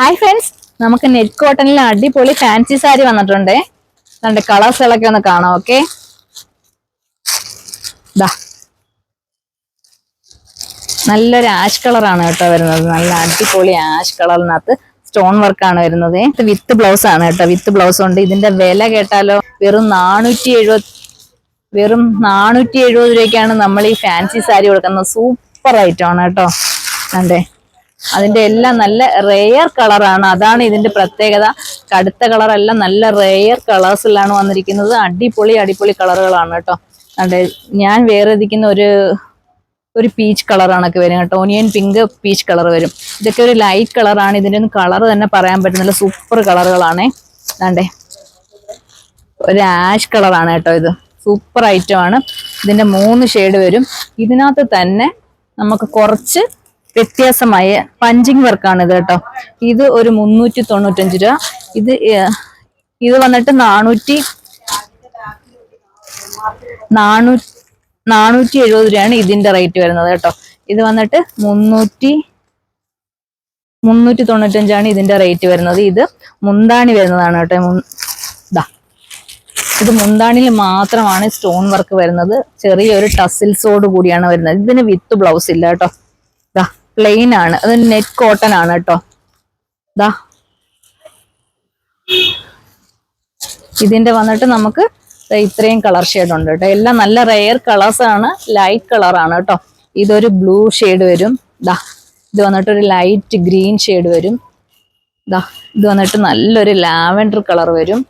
Hi friends നമുക്ക് net കോട്ടണിൽ അടിപൊളി ഫാൻസി സാരി വന്നിട്ടുണ്ട്. രണ്ട് കളേഴ്സുകളൊക്കെ ഒന്ന് കാണാം ഓക്കെ നല്ലൊരു ആഷ് കളറാണ് കേട്ടോ വരുന്നത്. നല്ല അടിപൊളി ആഷ് കളറിനകത്ത് സ്റ്റോൺ വർക്കാണ് വരുന്നത്. വിത്ത് ബ്ലൗസ് ആണ് കേട്ടോ. വിത്ത് ബ്ലൗസ് ഉണ്ട്. ഇതിന്റെ വില കേട്ടാലോ വെറും നാനൂറ്റി എഴുപത് വെറും നാനൂറ്റി എഴുപത് രൂപയ്ക്കാണ് നമ്മൾ ഈ ഫാൻസി സാരി കൊടുക്കുന്നത്. സൂപ്പർ ഐറ്റം ആണ് കേട്ടോ. അതെ അതിന്റെ എല്ലാം നല്ല റെയർ കളറാണ് അതാണ് ഇതിന്റെ പ്രത്യേകത. കടുത്ത കളറെല്ലാം നല്ല റെയർ കളേഴ്സിലാണ് വന്നിരിക്കുന്നത്. അടിപൊളി അടിപൊളി കളറുകളാണ് കേട്ടോ. അതെ ഞാൻ വേറെ ഇരിക്കുന്ന ഒരു ഒരു പീച്ച് കളറാണൊക്കെ വരും കേട്ടോ. ഓനിയൻ പിങ്ക് പീച്ച് കളർ വരും. ഇതൊക്കെ ഒരു ലൈറ്റ് കളറാണ് ഇതിന്റെ ഒന്നും കളർ തന്നെ പറയാൻ പറ്റുന്നില്ല. സൂപ്പർ കളറുകളാണേ അതെ. ഒരു ആഷ് കളറാണ് കേട്ടോ ഇത്. സൂപ്പർ ഐറ്റം ആണ്. ഇതിന്റെ മൂന്ന് ഷെയ്ഡ് വരും. ഇതിനകത്ത് തന്നെ നമുക്ക് കുറച്ച് വ്യത്യാസമായ പഞ്ചിങ് വർക്കാണ് ഇത് കേട്ടോ. ഇത് ഒരു മുന്നൂറ്റി തൊണ്ണൂറ്റഞ്ച് രൂപ. ഇത് ഇത് വന്നിട്ട് നാനൂറ്റി നാനൂ നാനൂറ്റി എഴുപത് രൂപയാണ് ഇതിന്റെ റേറ്റ് വരുന്നത് കേട്ടോ. ഇത് വന്നിട്ട് മുന്നൂറ്റി മുന്നൂറ്റി തൊണ്ണൂറ്റഞ്ചാണ് ഇതിന്റെ റേറ്റ് വരുന്നത്. ഇത് മുന്താണി വരുന്നതാണ് കേട്ടോ. ഇതാ ഇത് മുന്താണിയിൽ മാത്രമാണ് സ്റ്റോൺ വർക്ക് വരുന്നത്. ചെറിയൊരു ടസിൽസോട് കൂടിയാണ് വരുന്നത്. ഇതിന് വിത്ത് ബ്ലൗസ് ഇല്ല കേട്ടോ. പ്ലെയിൻ ആണ്. അത് നെറ്റ് കോട്ടൺ ആണ് കേട്ടോ. ഇതാ ഇതിന്റെ വന്നിട്ട് നമുക്ക് ഇത്രയും കളർ ഷെയ്ഡ് ഉണ്ട് കേട്ടോ. എല്ലാം നല്ല റെയർ കളേഴ്സ് ആണ് ലൈറ്റ് കളർ ആണ് കേട്ടോ. ഇതൊരു ബ്ലൂ ഷെയ്ഡ് വരും. ദാ. ഇത് വന്നിട്ട് ഒരു ലൈറ്റ് ഗ്രീൻ ഷെയ്ഡ് വരും. ദാ. ഇത് വന്നിട്ട് നല്ലൊരു ലാവൻഡർ കളർ വരും.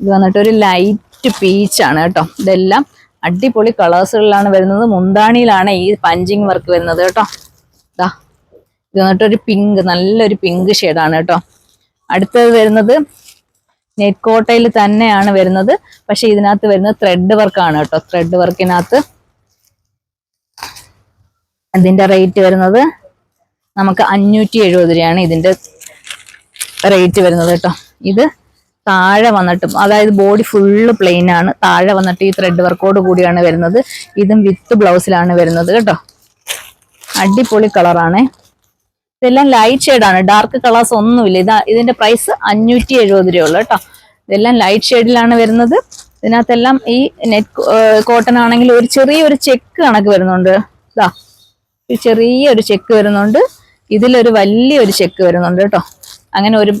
ഇത് വന്നിട്ട് ഒരു ലൈറ്റ് പീച്ച് ആണ് കേട്ടോ. ഇതെല്ലാം അടിപൊളി കളേഴ്സുകളിലാണ് വരുന്നത്. മുന്താണിയിലാണ് ഈ പഞ്ചിങ് വർക്ക് വരുന്നത് കേട്ടോ. ദാ ഇത് വന്നിട്ട് ഒരു പിങ്ക് നല്ലൊരു പിങ്ക് ഷെയ്ഡാണ് കേട്ടോ. അടുത്തത് വരുന്നത് നെറ്റ് കോട്ടയിൽ തന്നെയാണ് വരുന്നത്. പക്ഷെ ഇതിനകത്ത് വരുന്നത് ത്രെഡ് വർക്കാണ് കേട്ടോ. ത്രെഡ് വർക്കിനകത്ത് അതിന്റെ റേറ്റ് വരുന്നത് നമുക്ക് അഞ്ഞൂറ്റി എഴുപത് രൂപയാണ് ഇതിന്റെ റേറ്റ് വരുന്നത് കേട്ടോ. ഇത് താഴെ വന്നിട്ടും അതായത് ബോഡി ഫുള്ള് പ്ലെയിൻ ആണ്. താഴെ വന്നിട്ട് ഈ ത്രെഡ് വർക്കോട് കൂടിയാണ് വരുന്നത്. ഇതും വിത്ത് ബ്ലൗസിലാണ് വരുന്നത് കേട്ടോ. അടിപൊളി കളറാണ്. ഇതെല്ലാം ലൈറ്റ് ഷെയ്ഡാണ് ഡാർക്ക് കളേഴ്സ് ഒന്നുമില്ല. ഇതാ ഇതിന്റെ പ്രൈസ് അഞ്ഞൂറ്റി എഴുപത് രൂപയുള്ളൂ കേട്ടോ. ഇതെല്ലാം ലൈറ്റ് ഷെയ്ഡിലാണ് വരുന്നത്. ഇതിനകത്തെല്ലാം ഈ നെറ്റ് കോട്ടൺ ആണെങ്കിൽ ഒരു ചെറിയൊരു ചെക്ക് കണക്ക് വരുന്നുണ്ട്. ഇതാ ഒരു ചെറിയൊരു ചെക്ക് വരുന്നുണ്ട്. ഇതിലൊരു വലിയൊരു ചെക്ക് വരുന്നുണ്ട് കേട്ടോ. അങ്ങനെ ഒരു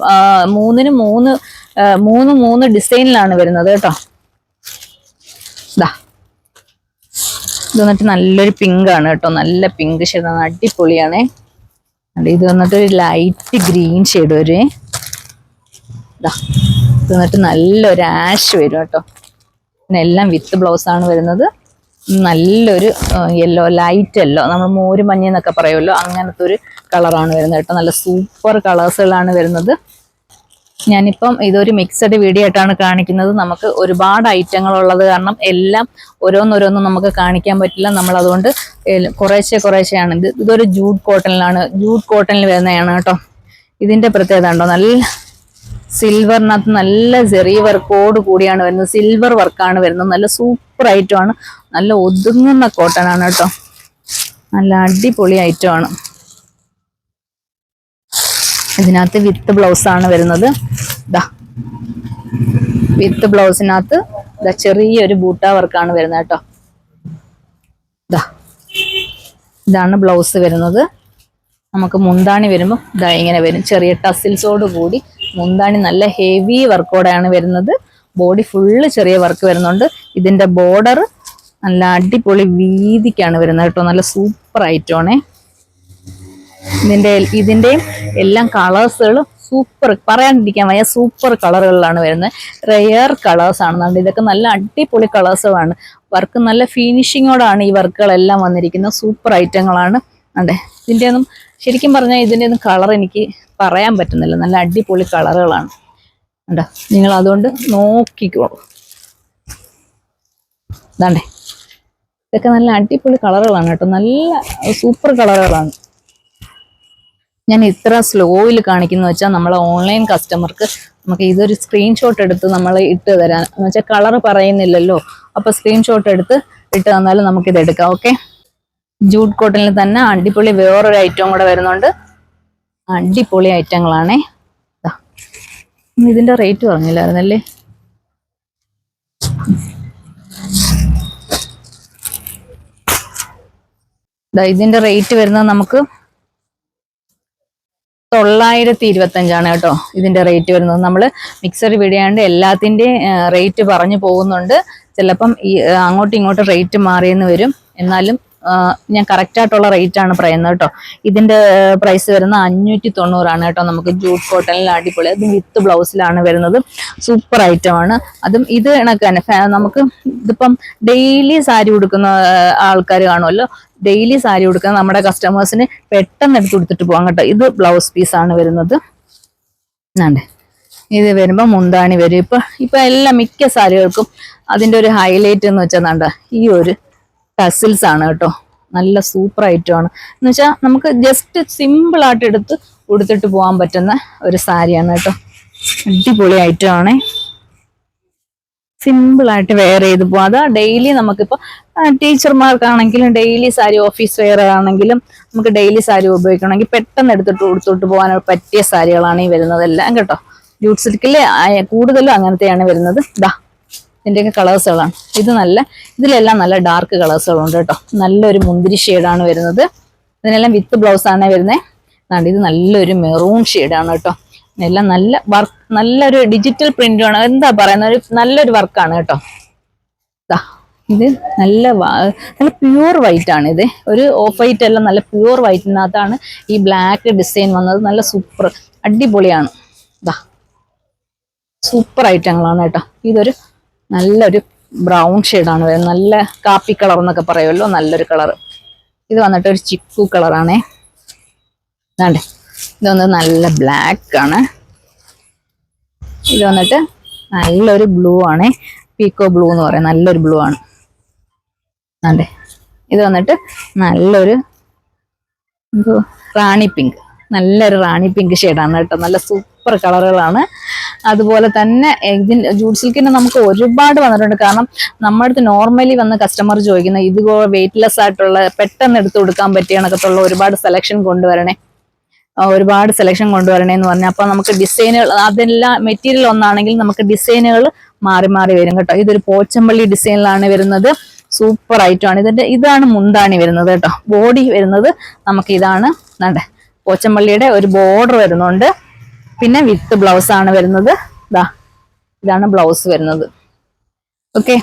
മൂന്നിന് മൂന്ന് മൂന്ന് മൂന്ന് ഡിസൈനിലാണ് വരുന്നത് കേട്ടോ. ഇതാ. ഇത് വന്നിട്ട് നല്ലൊരു പിങ്ക് ആണ് കേട്ടോ. നല്ല പിങ്ക് ഷെയ്ഡാണ് അടിപൊളിയാണേ. ഇത് വന്നിട്ട് ഒരു ലൈറ്റ് ഗ്രീൻ ഷെയ്ഡ് വരെ ഇതാ വന്നിട്ട് നല്ലൊരു ആഷ് വരും കേട്ടോ. എല്ലാം വിത്ത് ബ്ലൗസ് ആണ് വരുന്നത്. നല്ലൊരു യെല്ലോ ലൈറ്റ് യെല്ലോ നമ്മൾ മോര് മഞ്ഞ എന്നൊക്കെ പറയുമല്ലോ അങ്ങനത്തെ ഒരു കളറാണ് വരുന്നത് കേട്ടോ. നല്ല സൂപ്പർ കളേഴ്സുകളാണ് വരുന്നത്. ഞാനിപ്പം ഇതൊരു മിക്സഡ് വീഡിയോ ആയിട്ടാണ് കാണിക്കുന്നത്. നമുക്ക് ഒരുപാട് ഐറ്റങ്ങൾ ഉള്ളത് കാരണം എല്ലാം ഓരോന്നോരോന്നും നമുക്ക് കാണിക്കാൻ പറ്റില്ല. നമ്മൾ അതുകൊണ്ട് കുറേശ്ശെ കുറേശ്ശെയാണ്. ഇത് ഇതൊരു ജൂഡ് കോട്ടണിലാണ് ജൂഡ് കോട്ടണിൽ വരുന്നതാണ് കേട്ടോ. ഇതിന്റെ പ്രത്യേകത ഉണ്ടോ നല്ല സിൽവറിനകത്ത് നല്ല ചെറിയ വർക്കോട് കൂടിയാണ് വരുന്നത്. സിൽവർ വർക്കാണ് വരുന്നത്. നല്ല സൂപ്പർ ഐറ്റം ആണ്. നല്ല ഒതുങ്ങുന്ന കോട്ടൺ ആണ് കേട്ടോ. നല്ല അടിപൊളി ഐറ്റം ആണ്. ഇതിനകത്ത് വിത്ത് ബ്ലൗസ് ആണ് വരുന്നത്. ദാ. വിത്ത് ബ്ലൗസിനകത്ത് ദാ ചെറിയൊരു ബൂട്ട വർക്കാണ് വരുന്നത് കേട്ടോ. ദാ. ഇതാണ് ബ്ലൗസ് വരുന്നത്. നമുക്ക് മുന്താണി വരുമ്പോൾ ഇതാ ഇങ്ങനെ വരും. ചെറിയ ടസിൽസോട് കൂടി മുന്താണി നല്ല ഹെവി വർക്കോടെയാണ് വരുന്നത്. ബോഡി ഫുള്ള് ചെറിയ വർക്ക് വരുന്നുണ്ട്. ഇതിന്റെ ബോർഡർ നല്ല അടിപൊളി വീതിക്കാണ് വരുന്നത് കേട്ടോ. നല്ല സൂപ്പർ ഐറ്റമാണേ ഇതിന്റെ ഇതിന്റെയും എല്ലാം കളേഴ്സുകളും സൂപ്പർ പറയാണ്ടിരിക്കാൻ വയ്യ സൂപ്പർ കളറുകളിലാണ് വരുന്നത്. റെയർ കളേഴ്സ് ആണ്. അതുകൊണ്ട് ഇതൊക്കെ നല്ല അടിപൊളി കളേഴ്സുകളാണ് വർക്ക് നല്ല ഫിനിഷിങ്ങോടാണ് ഈ വർക്കുകളെല്ലാം വന്നിരിക്കുന്നത്. സൂപ്പർ ഐറ്റങ്ങളാണ് അതെ ഇതിന്റെ ഒന്നും ശരിക്കും പറഞ്ഞാൽ ഇതിന്റെ ഒന്നും കളർ എനിക്ക് പറയാൻ പറ്റുന്നില്ല. നല്ല അടിപൊളി കളറുകളാണ് കണ്ടോ നിങ്ങൾ അതുകൊണ്ട് നോക്കിക്കോളൂ ഇതാണ്ടേ. ഇതൊക്കെ നല്ല അടിപൊളി കളറുകളാണ് കേട്ടോ. നല്ല സൂപ്പർ കളറുകളാണ് ഞാൻ ഇത്ര സ്ലോയിൽ കാണിക്കുന്ന വെച്ചാൽ നമ്മളെ ഓൺലൈൻ കസ്റ്റമർക്ക് നമുക്ക് ഇതൊരു സ്ക്രീൻഷോട്ട് എടുത്ത് നമ്മൾ ഇട്ട് തരാൻ എന്ന് വെച്ചാൽ കളർ പറയുന്നില്ലല്ലോ. അപ്പൊ സ്ക്രീൻഷോട്ട് എടുത്ത് ഇട്ട് തന്നാലും നമുക്കിത് എടുക്കാം ഓക്കെ ജൂട്ട് കോട്ടണിൽ തന്നെ അടിപൊളി വേറൊരു ഐറ്റവും കൂടെ വരുന്നുണ്ട്. അടിപൊളി ഐറ്റങ്ങളാണേ. ഇതിന്റെ റേറ്റ് പറഞ്ഞില്ലായിരുന്നല്ലേ? ഇതിന്റെ റേറ്റ് വരുന്നത് നമുക്ക് തൊള്ളായിരത്തി ഇരുപത്തി അഞ്ചാണ് കേട്ടോ ഇതിന്റെ റേറ്റ് വരുന്നത്. നമ്മൾ മിക്സർ വിടയാണ്ട് എല്ലാത്തിന്റെയും റേറ്റ് പറഞ്ഞു പോകുന്നുണ്ട്. ചിലപ്പം ഈ അങ്ങോട്ടും ഇങ്ങോട്ടും റേറ്റ് മാറിയെന്ന് വരും. എന്നാലും ഞാൻ കറക്റ്റ് ആയിട്ടുള്ള റേറ്റ് ആണ് പറയുന്നത് കേട്ടോ. ഇതിന്റെ പ്രൈസ് വരുന്നത് അഞ്ഞൂറ്റി തൊണ്ണൂറാണ് കേട്ടോ. നമുക്ക് ജൂട്ട് കോട്ടണിൽ അടിപൊളി. അതും വിത്ത് ബ്ലൗസിലാണ് വരുന്നത്. സൂപ്പർ ഐറ്റം ആണ്. അതും ഇത് കണക്ക് തന്നെ. നമുക്ക് ഇതിപ്പം ഡെയിലി സാരി ഉടുക്കുന്ന ആൾക്കാർ കാണുമല്ലോ. ഡെയിലി സാരി ഉടുക്കുന്ന നമ്മുടെ കസ്റ്റമേഴ്സിന് പെട്ടെന്ന് എടുത്ത് കൊടുത്തിട്ട് പോകാം കേട്ടോ. ഇത് ബ്ലൗസ് പീസ് ആണ് വരുന്നത്. ആണ്ടേ. ഇത് വരുമ്പോൾ മുന്താണി വരും. ഇപ്പൊ ഇപ്പൊ എല്ലാ മിക്ക സാരികൾക്കും അതിന്റെ ഒരു ഹൈലൈറ്റ് എന്ന് വെച്ചാൽ ഈ ഒരു ടസിൽസ് ആണ് കേട്ടോ. നല്ല സൂപ്പർ ഐറ്റം ആണ്. എന്ന് വെച്ചാൽ നമുക്ക് ജസ്റ്റ് സിമ്പിൾ ആയിട്ട് എടുത്ത് ഉടുത്തിട്ട് പോകാൻ പറ്റുന്ന ഒരു സാരിയാണ് കേട്ടോ. അടിപൊളി ഐറ്റം ആണ്. സിമ്പിൾ ആയിട്ട് വെയർ ചെയ്ത് പോകാം അതാ ഡെയിലി നമുക്കിപ്പോൾ ടീച്ചർമാർക്കാണെങ്കിലും ഡെയിലി സാരി ഓഫീസ് വെയർ ആണെങ്കിലും നമുക്ക് ഡെയിലി സാരി ഉപയോഗിക്കണമെങ്കിൽ പെട്ടെന്ന് എടുത്തിട്ട് കൊടുത്തോട്ട് പോകാൻ പറ്റിയ സാരികളാണ് ഈ വരുന്നതെല്ലാം കേട്ടോ. ജൂട്ട് സിൽക്കിൽ കൂടുതലും അങ്ങനത്തെയാണ് വരുന്നത്. ദാ ഇതിന്റെയൊക്കെ കളേഴ്സുകളാണ് ഇത് നല്ല ഇതിലെല്ലാം നല്ല ഡാർക്ക് കളേഴ്സുകളുണ്ട് കേട്ടോ. നല്ലൊരു മുന്തിരി ഷെയ്ഡാണ് വരുന്നത്. ഇതിനെല്ലാം വിത്ത് ബ്ലൗസ് ആണ് വരുന്നത് ഇത് നല്ലൊരു മെറൂൺ ഷെയ്ഡാണ് കേട്ടോ. എല്ലാം നല്ല വർക്ക് നല്ലൊരു ഡിജിറ്റൽ പ്രിന്റാണ് എന്താ പറയുന്ന ഒരു നല്ലൊരു വർക്കാണ് കേട്ടോ. ഇത് നല്ല നല്ല പ്യുവർ വൈറ്റ് ആണ് ഇത്. ഒരു ഓഫ് വൈറ്റ് അല്ല നല്ല പ്യുവർ വൈറ്റിനകത്താണ് ഈ ബ്ലാക്ക് ഡിസൈൻ വന്നത്. നല്ല സൂപ്പർ അടിപൊളിയാണ്. ദാ സൂപ്പർ ഐറ്റങ്ങളാണ് കേട്ടോ. ഇതൊരു നല്ലൊരു ബ്രൗൺ ഷെയ്ഡാണ് വരുന്നത്. നല്ല കാപ്പി കളർ എന്നൊക്കെ പറയുമല്ലോ നല്ലൊരു കളർ. ഇത് വന്നിട്ട് ഒരു ചിക്കു കളറാണേ. ഇതാണ്ട്. ഇത് വന്നത് നല്ല ബ്ലാക്ക് ആണ്. ഇത് വന്നിട്ട് നല്ലൊരു ബ്ലൂ ആണ്. പീക്കോ ബ്ലൂ എന്ന് പറയും. നല്ലൊരു ബ്ലൂ ആണ്. അതെ ഇത് വന്നിട്ട് നല്ലൊരു റാണി പിങ്ക് നല്ലൊരു റാണി പിങ്ക് ഷെയ്ഡാണ് കേട്ടോ. നല്ല സൂപ്പർ കളറുകളാണ് അതുപോലെ തന്നെ ഇതിന് ജൂഡ് സിൽക്കിന് നമുക്ക് ഒരുപാട് വന്നിട്ടുണ്ട്. കാരണം നമ്മുടെ അടുത്ത് നോർമലി വന്ന് കസ്റ്റമർ ചോദിക്കുന്ന ഇത് വെയിറ്റ്ലെസ് ആയിട്ടുള്ള പെട്ടെന്ന് എടുത്തു കൊടുക്കാൻ പറ്റിയ കണക്കത്തുള്ള ഒരുപാട് സെലക്ഷൻ കൊണ്ടുവരണേ. ഒരുപാട് സെലക്ഷൻ കൊണ്ടുവരണേ എന്ന് പറഞ്ഞാൽ അപ്പൊ നമുക്ക് ഡിസൈനുകൾ അതെല്ലാം മെറ്റീരിയൽ ഒന്നാണെങ്കിൽ നമുക്ക് ഡിസൈനുകൾ മാറി മാറി വരും കേട്ടോ. ഇതൊരു പോച്ചമ്പള്ളി ഡിസൈനിലാണ് വരുന്നത്. സൂപ്പർ ഐറ്റമാണ് ഇതിന്റെ ഇതാണ് മുന്താണി വരുന്നത് കേട്ടോ. ബോഡി വരുന്നത് നമുക്ക് ഇതാണ്. വേണ്ടേ പോച്ചമ്പള്ളിയുടെ ഒരു ബോർഡർ വരുന്നുണ്ട്. പിന്നെ വിത്ത് ബ്ലൗസ് ആണ് വരുന്നത്. ഇതാ ഇതാണ് ബ്ലൗസ് വരുന്നത്. ഓക്കെ.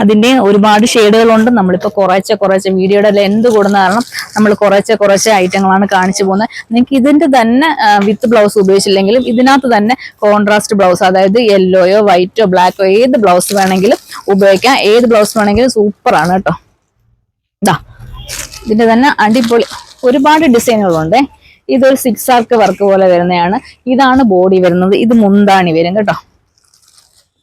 അതിന്റെ ഒരുപാട് ഷെയ്ഡുകളുണ്ട്. നമ്മളിപ്പോ കുറേശ്ശെ കുറേശ്ശെ വീഡിയോയുടെ ലെന്ത് കൂടുന്ന കാരണം നമ്മൾ കുറേശ്ശെ കുറേശ്ശെ ഐറ്റങ്ങളാണ് കാണിച്ചു പോകുന്നത്. നിങ്ങൾക്ക് ഇതിന്റെ തന്നെ വിത്ത് ബ്ലൗസ് ഉപയോഗിച്ചില്ലെങ്കിലും ഇതിനകത്ത് തന്നെ കോൺട്രാസ്റ്റ് ബ്ലൗസ് അതായത് യെല്ലോയോ വൈറ്റോ ബ്ലാക്കോ ഏത് ബ്ലൗസ് വേണമെങ്കിലും ഉപയോഗിക്കാം. ഏത് ബ്ലൗസ് വേണമെങ്കിലും സൂപ്പറാണ് കേട്ടോ. ഇതാ ഇതിന്റെ തന്നെ അടിപൊളി ഒരുപാട് ഡിസൈനുകളുണ്ട്. ഇതൊരു സിക്സ് ആർക്ക് വർക്ക് പോലെ വരുന്നതാണ്. ഇതാണ് ബോഡി വരുന്നത്. ഇത് മുന്താണി വരും കേട്ടോ.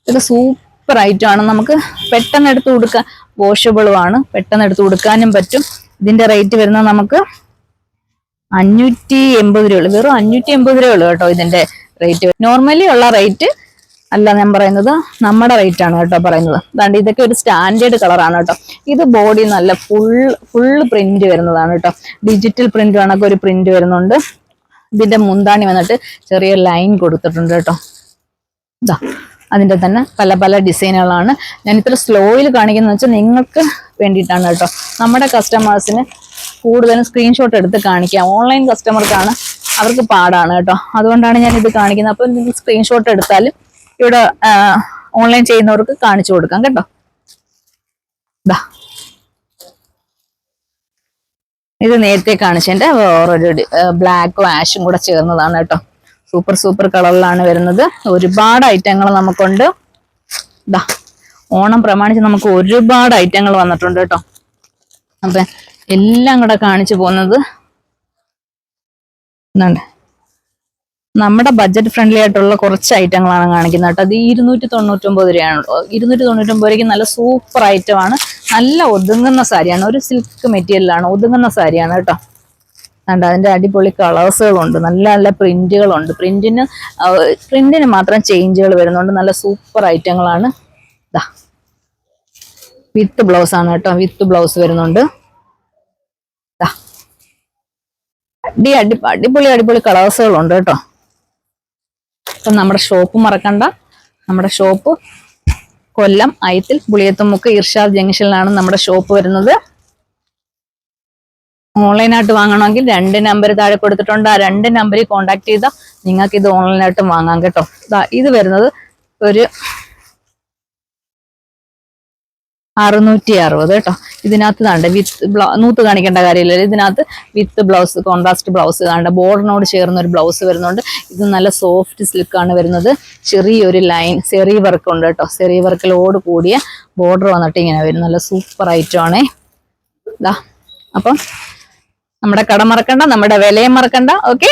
ഇത് സൂപ്പർ ഐറ്റം ആണ്. നമുക്ക് പെട്ടെന്ന് എടുത്ത് കൊടുക്കാൻ വാഷബിളും ആണ്. പെട്ടെന്ന് എടുത്ത് കൊടുക്കാനും പറ്റും. ഇതിന്റെ റേറ്റ് വരുന്നത് നമുക്ക് അഞ്ഞൂറ്റി എൺപത് രൂപ വെറും അഞ്ഞൂറ്റി എൺപത് രൂപ ഉള്ളൂ കേട്ടോ ഇതിന്റെ റേറ്റ് നോർമലി ഉള്ള റേറ്റ് അല്ല ഞാൻ പറയുന്നത് നമ്മുടെ റേറ്റ് ആണ് കേട്ടോ പറയുന്നത്. അതാണ്ട് ഇതൊക്കെ ഒരു സ്റ്റാൻഡേർഡ് കളറാണ് കേട്ടോ. ഇത് ബോഡി നല്ല ഫുൾ ഫുൾ പ്രിന്റ് വരുന്നതാണ് കേട്ടോ. ഡിജിറ്റൽ പ്രിന്റ് കണക്ക് ഒരു പ്രിന്റ് വരുന്നുണ്ട്. ഇതിന്റെ മുന്താണി വന്നിട്ട് ചെറിയ ലൈൻ കൊടുത്തിട്ടുണ്ട് കേട്ടോ. ഇതാ അതിന്റെ തന്നെ പല പല ഡിസൈനുകളാണ് ഞാൻ ഇത്ര സ്ലോയിൽ കാണിക്കുന്നത് വെച്ചാൽ നിങ്ങൾക്ക് വേണ്ടിയിട്ടാണ് കേട്ടോ. നമ്മുടെ കസ്റ്റമേഴ്സിന് കൂടുതലും സ്ക്രീൻഷോട്ട് എടുത്ത് കാണിക്കാം ഓൺലൈൻ കസ്റ്റമർക്കാണ് അവർക്ക് പാടാണ് കേട്ടോ. അതുകൊണ്ടാണ് ഞാൻ ഇത് കാണിക്കുന്നത്. അപ്പോൾ നിങ്ങൾ സ്ക്രീൻഷോട്ട് എടുത്താലും ഇവിടെ ഓൺലൈൻ ചെയ്യുന്നവർക്ക് കാണിച്ചു കൊടുക്കാം കേട്ടോ. ഇതാ ഇത് നേരത്തെ കാണിച്ചതിന്റെ വേറൊരു ബ്ലാക്കും ആഷും കൂടെ ചേർന്നതാണ് കേട്ടോ. സൂപ്പർ സൂപ്പർ കളറിലാണ് വരുന്നത്. ഒരുപാട് ഐറ്റങ്ങൾ നമുക്കുണ്ട്. ഇതാ ഓണം പ്രമാണിച്ച് നമുക്ക് ഒരുപാട് ഐറ്റങ്ങൾ വന്നിട്ടുണ്ട് കേട്ടോ. അപ്പൊ എല്ലാം കൂടെ കാണിച്ചു പോകുന്നത്. എന്തുണ്ട് നമ്മുടെ ബഡ്ജറ്റ് ഫ്രണ്ട്ലി ആയിട്ടുള്ള കുറച്ച് ഐറ്റങ്ങളാണ് കാണിക്കുന്നത് കേട്ടോ. അത് ഇരുന്നൂറ്റി തൊണ്ണൂറ്റൊമ്പത് രൂപയാണുള്ളൂ ഇരുന്നൂറ്റി തൊണ്ണൂറ്റൊമ്പത് രൂപയ്ക്ക് നല്ല സൂപ്പർ ഐറ്റമാണ് നല്ല ഒതുങ്ങുന്ന സാരിയാണ് ഒരു സിൽക്ക് മെറ്റീരിയലാണ് ഒതുങ്ങുന്ന സാരിയാണ് കേട്ടോ. കണ്ട അതിന്റെ അടിപൊളി കളേഴ്സുകളുണ്ട് നല്ല നല്ല പ്രിന്റുകളുണ്ട് പ്രിന്റിന് പ്രിന്റിന് മാത്രം ചേഞ്ചുകൾ വരുന്നുണ്ട് നല്ല സൂപ്പർ ഐറ്റങ്ങളാണ് ഇതാ വിത്ത് ബ്ലൗസ് ആണ് കേട്ടോ. വിത്ത് ബ്ലൗസ് വരുന്നുണ്ട്. അടി അടി അടിപൊളി അടിപൊളി കളേഴ്സുകളുണ്ട് കേട്ടോ. അപ്പം നമ്മുടെ ഷോപ്പ് മറക്കണ്ട. നമ്മുടെ ഷോപ്പ് കൊല്ലം അയത്തിൽ പുളിയത്തുമുക്ക് ഇർഷാദ് ജംഗ്ഷനിലാണ് നമ്മുടെ ഷോപ്പ് വരുന്നത്. ഓൺലൈനായിട്ട് വാങ്ങണമെങ്കിൽ രണ്ട് നമ്പർ താഴെ കൊടുത്തിട്ടുണ്ട്. ആ രണ്ട് നമ്പറിൽ കോൺടാക്ട് ചെയ്താൽ നിങ്ങൾക്ക് ഇത് ഓൺലൈനായിട്ട് വാങ്ങാം കേട്ടോ. ഇത് വരുന്നത് ഒരു അറുന്നൂറ്റി അറുപത് കേട്ടോ. ഇതിനകത്ത് താണ്ട് വിത്ത് ബ്ലൗ നൂത്ത് കാണിക്കേണ്ട കാര്യമില്ല. ഇതിനകത്ത് വിത്ത് ബ്ലൗസ് കോൺട്രാസ്റ്റ് ബ്ലൗസ് താണ്ട് ബോർഡറിനോട് ചേർന്ന ഒരു ബ്ലൗസ് വരുന്നുണ്ട്. ഇത് നല്ല സോഫ്റ്റ് സിൽക്കാണ് വരുന്നത്. ചെറിയൊരു ലൈൻ സെറി വർക്ക് ഉണ്ട് കേട്ടോ. സെറി വർക്കിലോട് കൂടിയ ബോർഡർ വന്നിട്ട് ഇങ്ങനെ വരും. നല്ല സൂപ്പർ ഐറ്റം ആണേ. ഇതാ അപ്പം നമ്മുടെ കട മറക്കണ്ട നമ്മുടെ വിലയും മറക്കണ്ട. ഓക്കെ